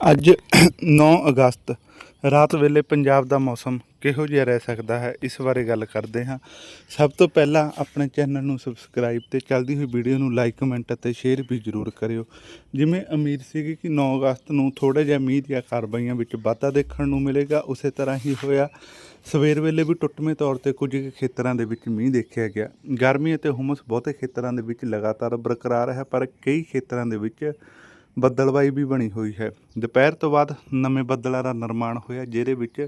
ਅੱਜ 9 ਅਗਸਤ, ਰਾਤ ਵੇਲੇ ਪੰਜਾਬ ਦਾ ਮੌਸਮ ਕਿਹੋ ਜਿਹਾ ਰਹਿ ਸਕਦਾ ਹੈ, ਇਸ ਬਾਰੇ ਗੱਲ ਕਰਦੇ ਹਾਂ। ਸਭ ਤੋਂ ਪਹਿਲਾਂ ਆਪਣੇ ਚੈਨਲ ਨੂੰ ਸਬਸਕ੍ਰਾਈਬ ਤੇ ਚੱਲਦੀ ਹੋਈ ਵੀਡੀਓ ਨੂੰ ਲਾਈਕ ਕਮੈਂਟ ਅਤੇ ਸ਼ੇਅਰ ਵੀ ਜ਼ਰੂਰ ਕਰਿਓ। ਜਿਵੇਂ ਉਮੀਦ ਸੀਗੀ ਕਿ 9 ਅਗਸਤ ਨੂੰ ਥੋੜਾ ਜਿਹਾ ਮੀਂਹ ਦੀਆਂ ਕਾਰਵਾਈਆਂ ਵਿੱਚ ਵਾਧਾ ਦੇਖਣ ਨੂੰ ਮਿਲੇਗਾ, ਉਸੇ ਤਰ੍ਹਾਂ ਹੀ ਹੋਇਆ। ਸਵੇਰ ਵੇਲੇ ਵੀ ਟੁੱਟਵੇਂ ਤੌਰ ਤੇ ਕੁਝ ਕੁ ਖੇਤਰਾਂ ਦੇ ਵਿੱਚ ਮੀਂਹ ਦੇਖਿਆ ਗਿਆ। ਗਰਮੀ ਅਤੇ ਹੁਮਸ ਬਹੁਤੇ ਖੇਤਰਾਂ ਦੇ ਵਿੱਚ ਲਗਾਤਾਰ ਬਰਕਰਾਰ ਹੈ, ਪਰ ਕਈ ਖੇਤਰਾਂ ਦੇ ਵਿੱਚ ਬੱਦਲਵਾਈ ਵੀ ਬਣੀ ਹੋਈ ਹੈ। ਦੁਪਹਿਰ ਤੋਂ ਬਾਅਦ ਨਵੇਂ ਬੱਦਲਾਂ ਦਾ ਨਿਰਮਾਣ ਹੋਇਆ, ਜਿਹਦੇ ਵਿੱਚ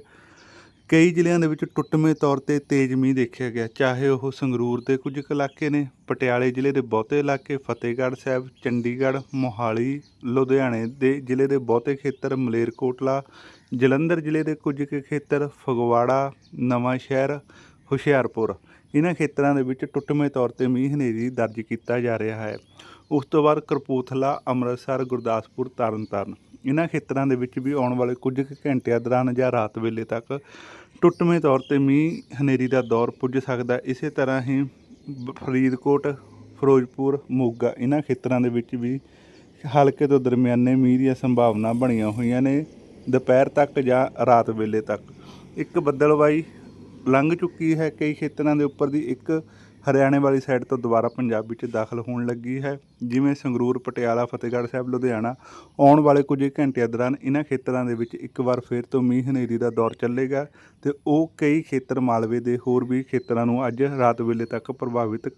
ਕਈ ਜ਼ਿਲ੍ਹਿਆਂ ਦੇ ਵਿੱਚ ਟੁੱਟਵੇਂ ਤੌਰ ਤੇ ਤੇਜ਼ ਮੀਂਹ ਦੇਖਿਆ ਗਿਆ। ਚਾਹੇ ਉਹ ਸੰਗਰੂਰ ਦੇ ਕੁਝ ਕੁ ਇਲਾਕੇ ਨੇ, ਪਟਿਆਲੇ ਜ਼ਿਲ੍ਹੇ ਦੇ ਬਹੁਤੇ ਇਲਾਕੇ, ਫਤਿਹਗੜ੍ਹ ਸਾਹਿਬ, ਚੰਡੀਗੜ੍ਹ, ਮੋਹਾਲੀ, ਲੁਧਿਆਣੇ ਦੇ ਜ਼ਿਲ੍ਹੇ ਦੇ ਬਹੁਤੇ ਖੇਤਰ, ਮਲੇਰਕੋਟਲਾ, ਜਲੰਧਰ ਜ਼ਿਲ੍ਹੇ ਦੇ ਕੁਝ ਕੁ ਖੇਤਰ, ਫਗਵਾੜਾ ਨਵਾਂ ਸ਼ਹਿਰ ਹੁਸ਼ਿਆਰਪੁਰ। ਇਹਨਾਂ ਖੇਤਰਾਂ ਦੇ ਵਿੱਚ ਟੁੱਟਵੇਂ ਤੌਰ ਤੇ ਮੀਂਹ ਹਨੇਰੀ ਦਰਜ ਕੀਤਾ ਜਾ ਰਿਹਾ ਹੈ। ਉਸ ਤੋਂ ਬਾਅਦ ਕਰਪੂਥਲਾ ਅੰਮ੍ਰਿਤਸਰ, ਗੁਰਦਾਸਪੁਰ, ਤਰਨਤਾਰਨ। ਇਹਨਾਂ ਖੇਤਰਾਂ ਦੇ ਵਿੱਚ ਵੀ ਆਉਣ ਵਾਲੇ ਕੁਝ ਕੁ ਘੰਟਿਆਂ ਦੌਰਾਨ ਜਾਂ ਰਾਤ ਵੇਲੇ ਤੱਕ ਟੁੱਟਵੇਂ ਤੌਰ ਤੇ ਮੀਂਹ ਹਨੇਰੀ ਦਾ ਦੌਰ ਪੁੱਜ ਸਕਦਾ ਇਸੇ ਤਰ੍ਹਾਂ ਹੀ ਬ- ਫਰੀਦਕੋਟ, ਫਿਰੋਜ਼ਪੁਰ, ਮੋਗਾ ਇਹਨਾਂ ਖੇਤਰਾਂ ਦੇ ਵਿੱਚ ਵੀ ਹਲਕੇ ਤੋਂ ਦਰਮਿਆਨੇ ਮੀਂਹ ਦੀਆਂ ਸੰਭਾਵਨਾ ਬਣੀਆਂ ਹੋਈਆਂ ਨੇ। ਦੁਪਹਿਰ ਤੱਕ ਜਾਂ ਰਾਤ ਵੇਲੇ ਤੱਕ। ਇੱਕ ਬੱਦਲਵਾਈ ਲੰਘ ਚੁੱਕੀ ਹੈ। ਕਈ ਖੇਤਰਾਂ ਦੇ ਉੱਪਰ ਦੀ ਇੱਕ ਹਰਿਆਣੇ ਵਾਲੀ ਸਾਈਡ ਤੋਂ ਦੁਬਾਰਾ ਪੰਜਾਬ ਵਿੱਚ ਦਾਖਲ ਹੋਣ ਲੱਗੀ ਹੈ। ਜਿਵੇਂ ਸੰਗਰੂਰ, ਪਟਿਆਲਾ, ਫਤਿਹਗੜ੍ਹ ਸਾਹਿਬ, ਲੁਧਿਆਣਾ, ਆਉਣ ਵਾਲੇ ਕੁਝ ਘੰਟਿਆਂ ਦੌਰਾਨ ਇਹਨਾਂ ਖੇਤਰਾਂ ਦੇ ਵਿੱਚ ਇੱਕ ਵਾਰ ਫਿਰ ਤੋਂ ਮੀਂਹ ਹਨੇਰੀ ਦਾ ਦੌਰ ਚੱਲੇਗਾ ਤੇ ਉਹ ਕਈ ਖੇਤਰ ਮਾਲਵੇ ਦੇ ਹੋਰ ਵੀ ਖੇਤਰਾਂ ਨੂੰ ਅੱਜ ਰਾਤ ਵੇਲੇ ਤੱਕ ਪ੍ਰਭਾਵਿਤ ਕਰ